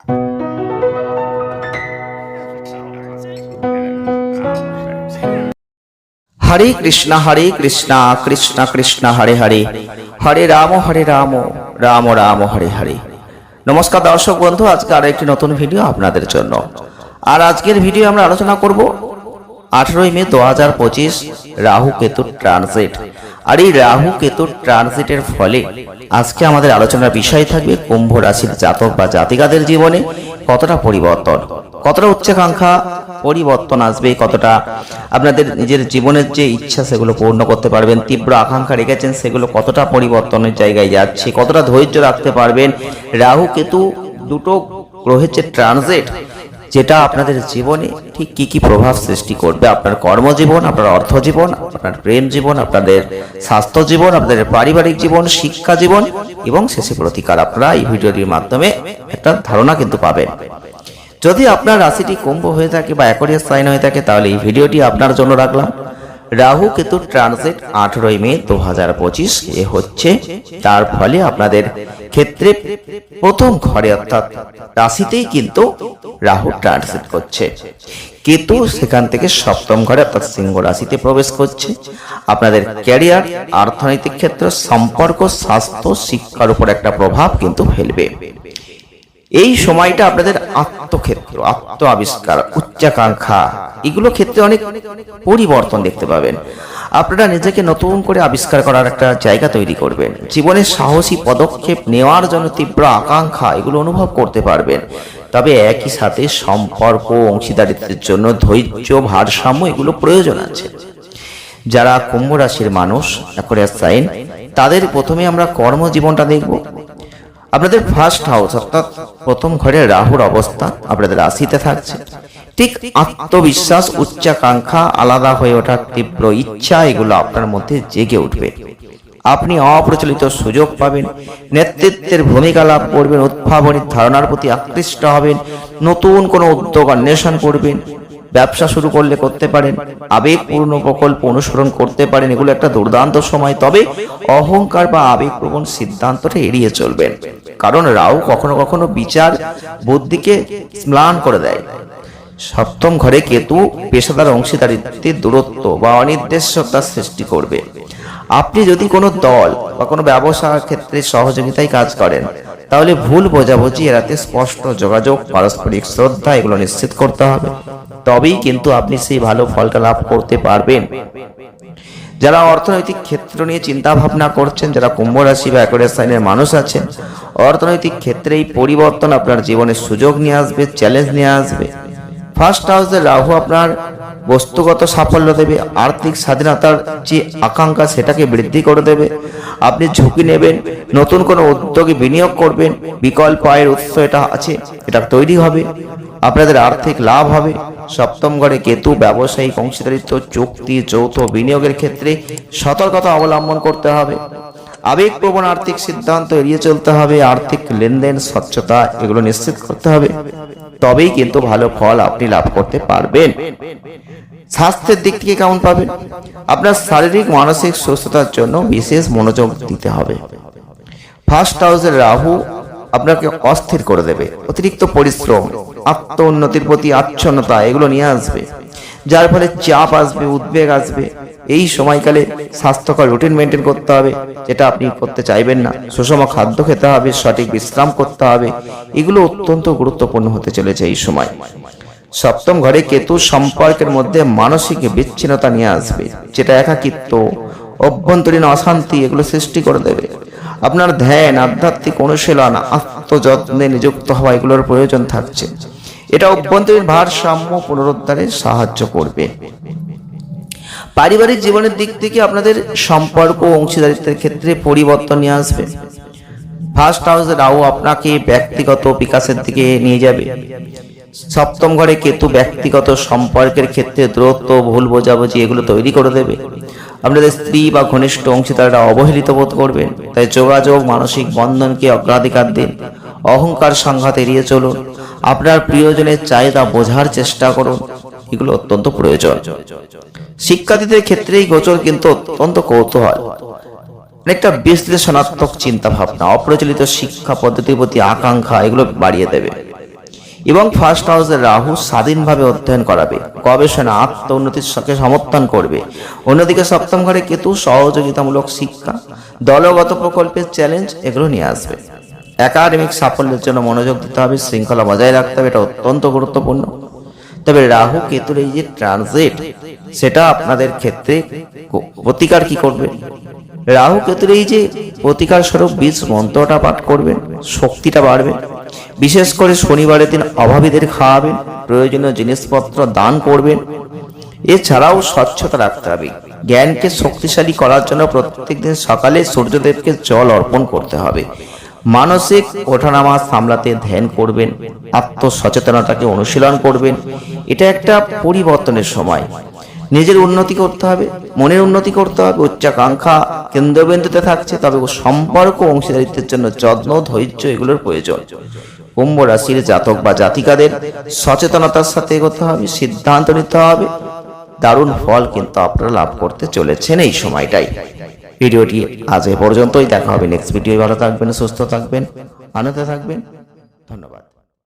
হরে কৃষ্ণ হরে কৃষ্ণ কৃষ্ণ কৃষ্ণ, হরে হরে। হরে রাম হরে রাম রাম রাম, হরে হরে। নমস্কার দর্শক বন্ধু, আজকে আরও একটি নতুন ভিডিও আপনাদের জন্য। আর আজকের ভিডিও আমরা আলোচনা করব আঠারোই মে দু হাজার পঁচিশ রাহু কেতুর ট্রানজিট আর এই রাহু কেতুর ট্রানজিটের ফলে আজকে আমাদের আলোচনার বিষয় থাকবে কুম্ভ রাশির জাতক বা জাতিকাদের জীবনে কতটা পরিবর্তন, কতটা উচ্চাকাঙ্ক্ষা পরিবর্তন আসবে, কতটা আপনাদের নিজের জীবনের যে ইচ্ছা সেগুলো পূর্ণ করতে পারবেন, তীব্র আকাঙ্ক্ষা রেখেছেন, সেগুলো কতটা পরিবর্তনের জায়গায় যাচ্ছে, কতটা ধৈর্য রাখতে পারবেন। রাহু কেতু দুটো গ্রহের যে ট্রানজিট যেটা আপনাদের জীবনে ঠিক কি কি প্রভাব সৃষ্টি করবে? আপনার কর্মজীবন, আপনার অর্থ জীবন আপনার প্রেম জীবন, আপনাদের স্বাস্থ্য জীবন, আপনাদের পারিবারিক জীবন, শিক্ষা জীবন এবং শেষে প্রতিকার। আপনারা এই ভিডিওটির মাধ্যমে একটা ধারণা কিন্তু পাবেন। যদি আপনার রাশিটি কুম্ভ হয়ে থাকে বা অ্যাকোরিয়াস সাইন হয়ে থাকে, তাহলে এই ভিডিওটি আপনার জন্য রাখলাম। রাহু কেতুর ট্রানজিট আঠেরোই মে দু হাজার পঁচিশ এ হচ্ছে। তার ফলে আপনাদের ক্ষেত্রে প্রথম ঘরে অর্থাৎ রাশিতেই কিন্তু রাহু ট্রানজিট করছে। কেতু সেখান থেকে সপ্তম ঘরে অর্থাৎ সিংহ রাশিতে প্রবেশ করছে। আপনাদের ক্যারিয়ার অর্থনৈতিক ক্ষেত্র, সম্পর্ক, স্বাস্থ্য, শিক্ষার উপর একটা প্রভাব কিন্তু ফেলবে। এই সময়টা আপনাদের আত্মক্ষেত্র আত্ম আবিষ্কার উচ্চাকাঙ্ক্ষা, এগুলো ক্ষেত্রে অনেক পরিবর্তন দেখতে পাবেন। আপনারা নিজেকে নতুন করে আবিষ্কার করার একটা জায়গা তৈরি করবেন। জীবনের সাহসী পদক্ষেপ নেওয়ার জন্য তীব্র আকাঙ্ক্ষা এগুলো অনুভব করতে পারবেন। তবে একই সাথে সম্পর্ক, অংশীদারিত্বের জন্য ধৈর্য, ভারসাম্য এগুলো প্রয়োজন আছে। যারা কুম্ভ রাশির মানুষ অ্যাকোরিয়াস সাইন, তাদের প্রথমে আমরা কর্মজীবনটা দেখব। আপনাদের ফার্স্ট হাউস অর্থাৎ প্রথম ঘরে রাহুর অবস্থান আপনাদের রাশিতে থাকছে। ঠিক আত্মবিশ্বাস, উচ্চাকাঙ্ক্ষা, আলাদা হয়ে ওঠার তীব্র ইচ্ছা, এগুলো আপনার মধ্যে জেগে উঠবে। আপনি অপ্রচলিত সুযোগ পাবেন, নেতৃত্বের ভূমিকা লাভ করবেন, উদ্ভাবনী ধারণার প্রতি আকৃষ্ট হবেন, নতুন কোনো উদ্যোগ অন্বেষণ করবেন, ব্যবসা শুরু করলে করতে পারেন, আবেগপূর্ণ প্রকল্প অনুসরণ করতে পারেন, এগুলো একটা দুর্দান্ত সময়, তবে অহংকার বা আবেগপ্রবণ সিদ্ধান্তটা এড়িয়ে চলবেন। কারণ রাও কখনো কখনো বিচার বুদ্ধিকে স্ম্লান করে দেয়। সপ্তম ঘরে কেতু পেশাদার অংশীদারিত্বের দূরত্ব বা অনির্দেশ্যতার সৃষ্টি করবে। আপনি যদি কোনো দল বা কোনো ব্যবসা ক্ষেত্রে সহযোগিতায় কাজ করেন, তাহলে ভুল বোঝাবুঝি এড়াতে স্পষ্ট যোগাযোগ, পারস্পরিক শ্রদ্ধা এগুলো নিশ্চিত করতে হবে। তবেই কিন্তু আপনি সেই ভালো ফলটা লাভ করতে পারবেন। যারা অর্থনৈতিক ক্ষেত্র নিয়ে চিন্তা ভাবনা করছেন, যারা কুম্ভ রাশি বা অ্যাকোরিয়াস সাইনের মানুষ আছেন, অর্থনৈতিক ক্ষেত্রে এই পরিবর্তন আপনার জীবনে সুযোগ নিয়ে আসবে চ্যালেঞ্জ নিয়ে আসবে। ফার্স্ট হাউসে রাহু আপনার বস্তুগত সাফল্য দেবে, আর্থিক স্বাধীনতার যে আকাঙ্ক্ষা সেটাকে বৃদ্ধি করে দেবে। আপনি ঝুঁকি নেবেন, নতুন কোনো উদ্যোগে বিনিয়োগ করবেন, বিকল্প আয়ের উৎস এটা আছে, এটা তৈরি হবে। আপনাদের আর্থিক লাভ হবে। সপ্তম ঘরে কেতু ব্যবসায়িক অংশীদারিত্ব, চুক্তি, যৌথ বিনিয়োগের ক্ষেত্রে সতর্কতা অবলম্বন করতে হবে। আবেগপ্রবণ আর্থিক সিদ্ধান্ত এড়িয়ে চলতে হবে। আর্থিক লেনদেন, স্বচ্ছতা এগুলো নিশ্চিত করতে হবে। তবেই কিন্তু ভালো ফল আপনি লাভ করতে পারবেন। স্বাস্থ্যের দিক থেকে কেমন পাবেন? আপনার শারীরিক, মানসিক সুস্থতার জন্য বিশেষ মনোযোগ দিতে হবে। ফার্স্ট হাউসের রাহু আপনাকে অস্থির করে দেবে। অতিরিক্ত পরিশ্রম আত্ম উন্নতির প্রতি আচ্ছন্নতা, এগুলো নিয়ে আসবে। যার ফলে চাপ আসবে, উদ্বেগ আসবে। এই সময়কালে স্বাস্থ্যকর রুটিন মেনটেন করতে হবে, যেটা আপনি করতে চাইবেন না। সুষম খাদ্য খেতে হবে, সঠিক বিশ্রাম করতে হবে। এগুলো অত্যন্ত গুরুত্বপূর্ণ হতে চলেছে এই সময়। সপ্তম ঘরে কেতু সম্পর্কের মধ্যে মানসিক বিচ্ছিন্নতা নিয়ে আসবে, যেটা একাকিত্ব, অভ্যন্তরীণ অশান্তি, এগুলো সৃষ্টি করে দেবে। আপনার ধ্যান, আধ্যাত্মিক অনুশীলন, আত্মযত্নে নিযুক্ত হওয়া, এগুলোর প্রয়োজন থাকছে। এটা অভ্যন্তরীণ ভারসাম্য পুনরুদ্ধারে সাহায্য করবে। পারিবারিক জীবনের দিক থেকে আপনাদের সম্পর্ক অংশীদারিত্বের ক্ষেত্রে পরিবর্তন নিয়ে আসবে। ফার্স্ট হাউসে রাহু আপনাকে ব্যক্তিগত বিকাশের দিকে নিয়ে যাবে। সপ্তম ঘরে কেতু ব্যক্তিগত সম্পর্কের ক্ষেত্রে দূরত্ব, ভুল বোঝাবুঝি এগুলো তৈরি করে দেবে। আপনাদের স্ত্রী বা ঘনিষ্ঠ অংশীদাররা অবহেলিত বোধ করবেন, তাই যোগাযোগ, মানসিক বন্ধনকে অগ্রাধিকার দিন। অহংকার সংঘাত এড়িয়ে চলুন। আপনার প্রিয়জনের চাহিদা বোঝার চেষ্টা করুন। এগুলো অত্যন্ত প্রয়োজন। শিক্ষার্থীদের ক্ষেত্রে এই গোচর কিন্তু অত্যন্ত কৌতূহল। অনেকটা বিশ্লেষণাত্মক চিন্তা ভাবনা অপ্রচলিত শিক্ষা পদ্ধতির প্রতি আকাঙ্ক্ষা, এগুলো বাড়িয়ে দেবে। এবং ফার্স্ট হাউসের রাহু স্বাধীনভাবে অধ্যয়ন করাবে, গবেষণা আত্ম উন্নতির সাথে সমর্থন করবে। অন্যদিকে সপ্তম ঘরে কেতু সহযোগিতামূলক শিক্ষা, দলগত প্রকল্পের চ্যালেঞ্জ এগুলো নিয়ে আসবে। একাডেমিক সাফল্যের জন্য মনোযোগ দিতে হবে, শৃঙ্খলা বজায় রাখতে হবে, এটা অত্যন্ত গুরুত্বপূর্ণ। তবে রাহু কেতুর এই যে ট্রানজিট সেটা আপনাদের ক্ষেত্রে প্রতিকার কি করবে? রাহু কেতুর এই যে প্রতিকার স্বরূপ বীজ মন্ত্রটা পাঠ করবেন, শক্তিটা বাড়বে। বিশেষ করে শনিবারের দিন অভাবীদের খাওয়াবেন, প্রয়োজনীয় জিনিসপত্র দান করবেন। এছাড়াও স্বচ্ছতা রাখতে হবে। জ্ঞানকে শক্তিশালী করার জন্য প্রত্যেকদিন সকালে সূর্যদেবকে জল অর্পণ করতে হবে। মানসিক ওঠানামা সামলাতে ধ্যান করবেন, আত্মসচেতনতাকে অনুশীলন করবেন। এটা একটা পরিবর্তনের সময়। নিজের উন্নতি করতে হবে, মনের উন্নতি করতে হবে, উচ্চাকাঙ্ক্ষা কেন্দ্রবিন্দুতে থাকছে, তবে সম্পর্ক অংশীদারিত্বের জন্য যত্ন, ধৈর্য এগুলোর প্রয়োজন। কুম্ভ রাশির জাতক বা জাতিকাদের সচেতনতার সাথে এগোতে হবে, সিদ্ধান্ত নিতে হবে। দারুণ ফল কিন্তু আপনারা লাভ করতে চলেছেন এই সময়টাই ভিডিওটি আজ এ পর্যন্তই। দেখা হবে নেক্সট ভিডিও ভালো থাকবেন, সুস্থ থাকবেন, আনন্দে থাকবেন। ধন্যবাদ।